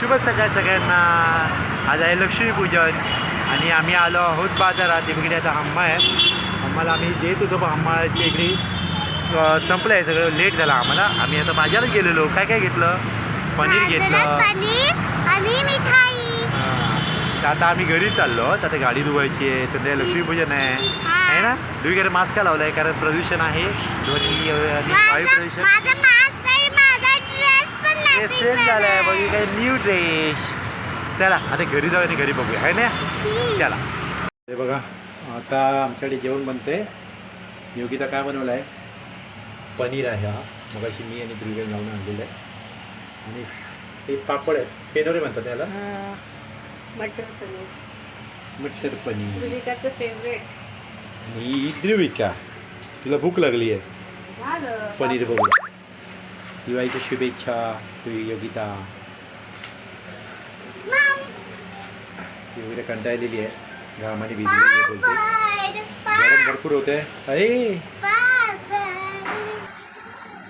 शुभ सकाळ सगळ्यांना. आज आहे लक्ष्मीपूजन आणि आम्ही आलो आहोत बाजारात. इकडे आता हम्मा आहे. हम्माला आम्ही देत होतो पण हम्माच्या इकडे संपलं आहे सगळं. लेट झाला आम्हाला. आम्ही आता बाजारात गेलेलो. काय काय घेतलं? पनीर घेतलं. तर आता आम्ही घरी चाललो. आता गाडी धुवायची आहे. सध्या लक्ष्मीपूजन आहे. आहे ना? तुम्ही मास्क लावलाय? कारण प्रदूषण आहे. ध्वनी आणि वायू प्रदूषण माझा मास्क आहे माझा सेम झालंय. झालाय. बघू काय न्यू ड्रेस चला आता घरी जाऊ आणि घरी बघूया. आहे ना? चला. हे बघा आता आमच्याकडे जेवण बनतंय. योगिता काय बनवलं आहे पनीर आहे हा. मगाशी मी आणि ध्रुवेन लावून आणलेलं आहे. आणि ते पापड आहेत. फेनोरे म्हणतात त्याला मटर पनीर. मिक्सर पनीर. ध्रुविकाचं फेवरेट आणि ध्रुविका. तुला भूक लागली आहे झालं. पनीर बघू दिवाळीच्या शुभेच्छा योगिता. योगिता कंटाळलेली आहे. घामाने भिजलेली बोलते. गरम भरपूर होते. अरे!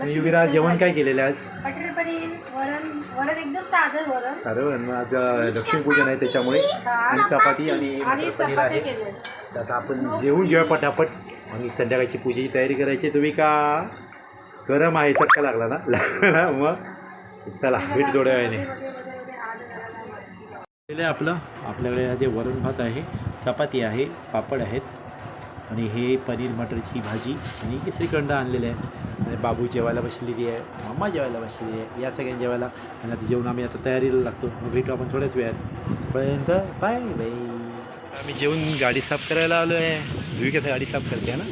योगिता जेवण काय केलेलं आज? मटर पनीर वरण वरण एकदम साधं वरण. सारं आज लक्ष्मीपूजन आहे त्याच्यामुळे. आणि चपाती आणि पनीर चपाती आहे. आता आपण जेवून घेऊया पटापट. आणि संध्याकाळची पूजेची तयारी करायची तुम्ही का? गरम आहे चटका लागला ना? लागला ना? मग? चला भेट थोड्या वेळाने आपलं आपल्याकडे આજે वरण भात आहे चपाती आहे पापड आहेत आणि हे पनीर मटरची भाजी आणि हे श्रीखंड आणलेले आहे. आणि बाबू जेवायला बसलेली आहे मम्मा जेवायला बसलेली आहे या सगळ्यांनी जेवायला. आणि आता जेवण आम्ही आता तयारीला लागतो. मग भेटू आपण थोड्याच वेळात. पर्यंत बाय बाय आम्ही जेवून गाडी साफ करायला आलो आहे धुवी कसं गाडी साफ करते ना?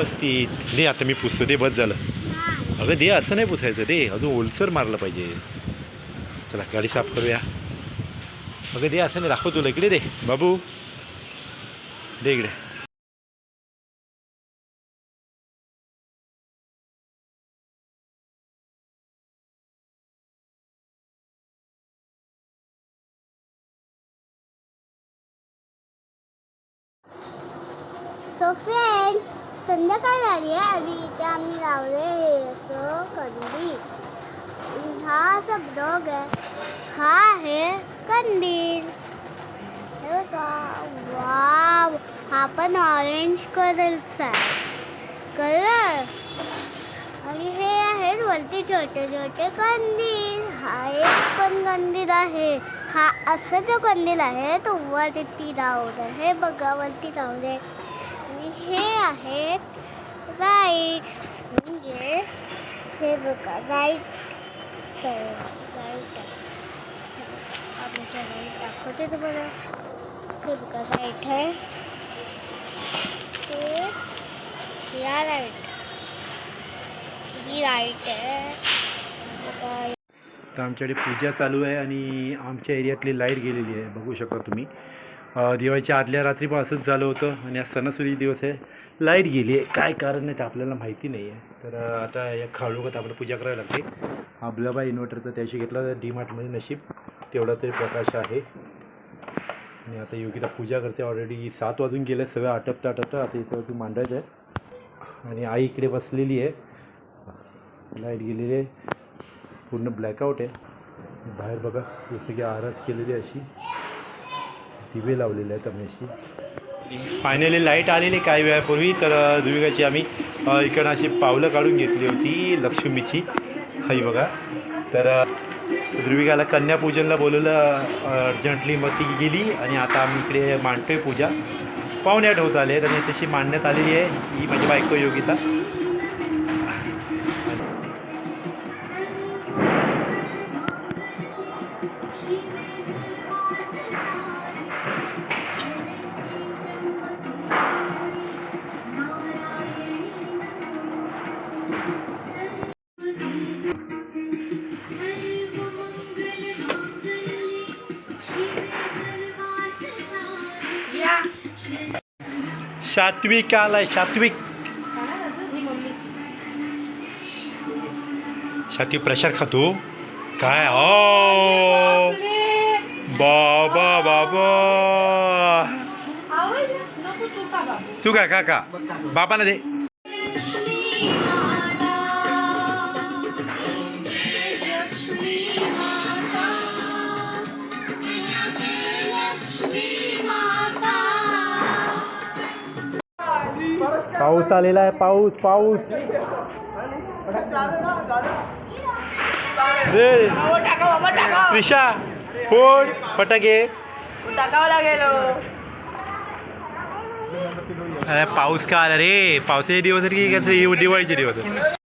व्यवस्थित. दे आता मी पुसतो दे बस झालं. अगं दे असं नाही पुसायचं दे. अजून ओलसर मारलं पाहिजे. चला गाडी साफ करूया. अगं दे असं नाही दाखव तुला. इकडे दे. बाबू. दे इकडे. So friends, संध्याकाळ झाली आहे आणि इथे आम्ही लावले हे असं कंदी. हा असा ब्लॉग आहे हा आहे कंदील हे बघा. वाव. हा पण ऑरेंज कलरचा आहे. कलर आणि हे आहेत वरती छोटे छोटे कंदील हा एक पण कंदील आहे. हा असा जो कंदील आहे तो वरती लावलं हे बघा वरती लावले आणि हे आहेत राईट्स म्हणजे हे बघा राईट राईट आमच्या राईट दाखवते तुम्हाला हे बघा राईट आहे. ते या राईट ही राईट आहे. तर आमच्याकडे पूजा चालू आहे आणि आमच्या एरियातली लाइट गेलेली आहे. बघू शकता तुम्ही. दिवाळीच्या आदल्या रात्री पण असंच झालं होतं आणि आज सणासुदी दिवस आहे. लाइट गेली आहे. काय कारण आहे ते आपल्याला माहिती नाही आहे. तर आता या खाळूगत आपल्याला पूजा करायला लागते हा बा इन्व्हर्टरचा त्याशी घेतला तर डीमार्टमध्ये नशीब. तेवढा तरी प्रकाश आहे. आणि आता योगिता पूजा करते. ऑलरेडी सात वाजून गेले सगळं आटपतं आटपतं आता इथं अजून मांडायचं आहे. आणि आई इकडे बसलेली आहे. लाइट गेलेली आहे. पूर्ण ब्लॅकआउट आहे. बाहेर बघा हे सगळी आरस केलेली आहे अशी. दिवे लावलेले आहेत आम्ही फायनली लाइट आलेली काही वेळापूर्वी तर दुविकाची आम्ही इकडं अशी पावलं काढून घेतली होती लक्ष्मीची. हाई बघा. तर अ, ध्रुविकाला कन्यापूजनला बोलवलं अर्जंटली मग ती गेली आणि आता आम्ही इकडे मांडतोय पूजा. पाहुणे आठवत होत आले आणि तशी मांडण्यात आलेली आहे. ही माझी बायको योगिता. सात्विक आलाय सात्विक. ही सात्विक प्रसाद खातो काय? ओ. बाबा बाबा. तू का बाबू. तू काय का का बाबाला दे. पाऊस आलेला आहे पाऊस पाऊस. रे. त्रिशा फोड फटाके. अरे पाऊस का आला रे? पावसाचे दिवस आहेत की दिवाळीचे दिवस